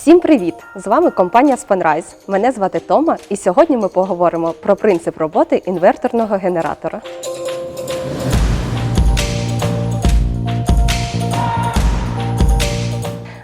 Всім привіт! З вами компанія Spanrise. Мене звати Тома, і сьогодні ми поговоримо про принцип роботи інверторного генератора.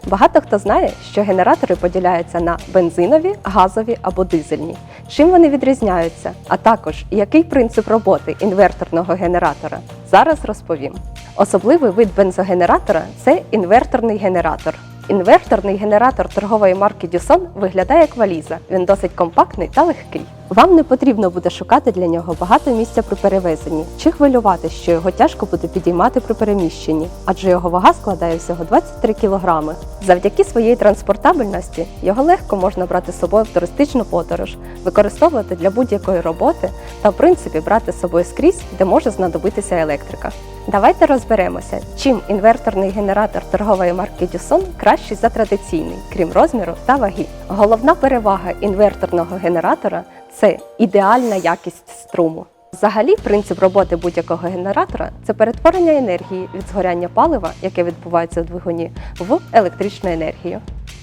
Багато хто знає, що генератори поділяються на бензинові, газові або дизельні. Чим вони відрізняються, а також який принцип роботи інверторного генератора, зараз розповім. Особливий вид бензогенератора це інверторний генератор. Інверторний генератор торгової марки Дюсон виглядає як валіза. Він досить компактний та легкий. Вам не потрібно буде шукати для нього багато місця при перевезенні чи хвилювати, що його тяжко буде підіймати при переміщенні, адже його вага складає всього 23 кг. Завдяки своїй транспортабельності його легко можна брати з собою в туристичну подорож, використовувати для будь-якої роботи та, в принципі, брати з собою скрізь, де може знадобитися електрика. Давайте розберемося, чим інверторний генератор торгової марки Дюсон кращий за традиційний, крім розміру та ваги. Головна перевага інверторного генератора це ідеальна якість струму. Взагалі, принцип роботи будь-якого генератора це перетворення енергії від згоряння палива, яке відбувається в двигуні, в електричну енергію.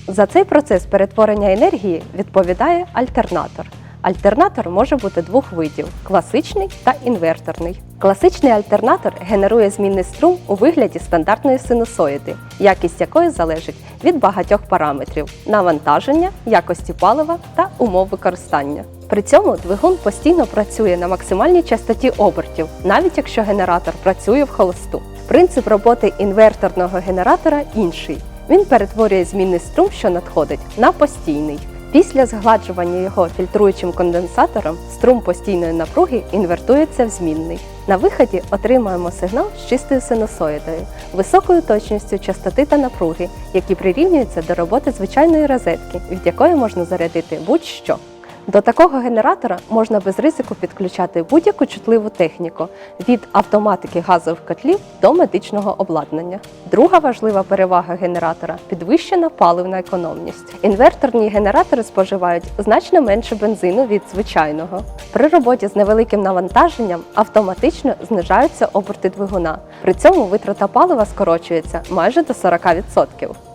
За цей процес перетворення енергії відповідає альтернатор. Альтернатор може бути двох видів класичний та інверторний. Класичний альтернатор генерує змінний струм у вигляді стандартної синусоїди, якість якої залежить від багатьох параметрів навантаження, якості палива та умов використання. При цьому двигун постійно працює на максимальній частоті обертів, навіть якщо генератор працює в холосту. Принцип роботи інверторного генератора інший. Він перетворює змінний струм, що надходить, на постійний. Після згладжування його фільтруючим конденсатором струм постійної напруги інвертується в змінний. На виході отримуємо сигнал з чистою синусоїдою, високою точністю частоти та напруги, які прирівнюються до роботи звичайної розетки, від якої можна зарядити будь-що. До такого генератора можна без ризику підключати будь-яку чутливу техніку від автоматики газових котлів до медичного обладнання. Друга важлива перевага генератора підвищена паливна економність. Інверторні генератори споживають значно менше бензину від звичайного. При роботі з невеликим навантаженням автоматично знижаються оберти двигуна. При цьому витрата палива скорочується майже до 40%.